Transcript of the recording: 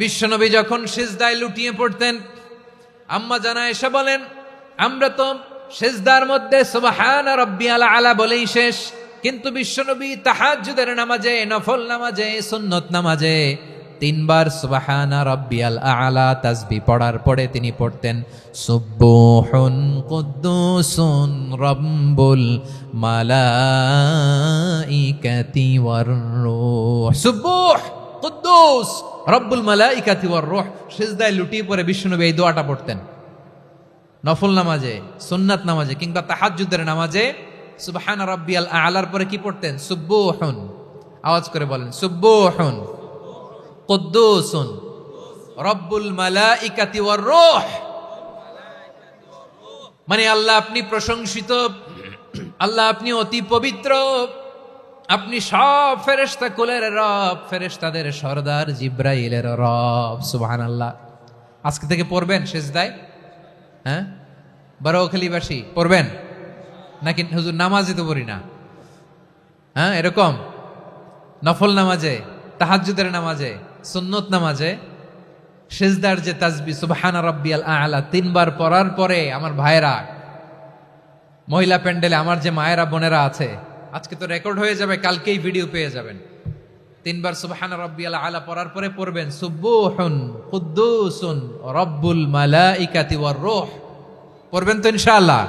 বিশ্বনবী যখন সিজদায় লুটিয়ে পড়তেন, আম্মা জানা এসে বলেন, আমরা তো সেজদার মধ্যে সুবহান আলা বলেই শেষ, কিন্তু বিশ্বনবী তাহাজ্জুদের নামাজে, নফল নামাজে, সুন্নত নামাজে তিনবার সুবহানা রব্বিয়াল আলা তাসবি পড়ার পরে তিনি পড়তেন সুব্বুহুন কুদ্দুসুন রব্বুল মালাইকাতি ওয়ার রূহ। সুব্বুহ কুদ্দুস! রব্বুল মালাইকাতি ওয়ার রূহ, সিজদায় লুটিয়ে পরে বিশ্বনবী এই দোয়াটা পড়তেন। নফল নামাজে, সুন্নাত নামাজে কিংবা তাহাজ্জুদের নামাজে সুবহান রাব্বিয়াল আলার পরে কি পড়তেন? সুব্বুহুন। আওয়াজ করে বলেন, সুব্বুহুন। কুদ্দুসুন। রব্বুল মালাইকাতি ওয়ার রোহ। মানে আল্লাহ আপনি প্রশংসিত, আল্লাহ আপনি অতি পবিত্র। আপনি সব ফেরেশতা কুলের রব, ফেরেশতাদের সর্দার জিব্রাইলের রব সুবাহান আল্লাহ আজকে থেকে পড়বেন সেজদায়? হ্যাঁ? বারোখালীবাসী পড়বেন? নাকি হুজুর নামাজই তো পড়ি না? হ্যাঁ এরকম? নফল নামাজে, তাহাজ্জুদের নামাজে, সুন্নত নামাজে, সেজদার যে তাজবি, সুবহানা রাব্বিয়াল আলা, তিনবার পড়ার পরে আমার ভাইরা মহিলা প্যান্ডেলে আমার যে মায়েরা, বোনেরা আছে আজকে তো রেকর্ড হয়ে যাবে, কালকেই ভিডিও পেয়ে যাবেন। তিনবার সুবহানা রাব্বিয়াল আলা পড়ার পরে পড়বেন সুব্বুহুন কুদ্দুসুন রব্বুল মালাইকাতি ওয়ার রূহ। পড়বেন তো ইনশাআল্লাহ।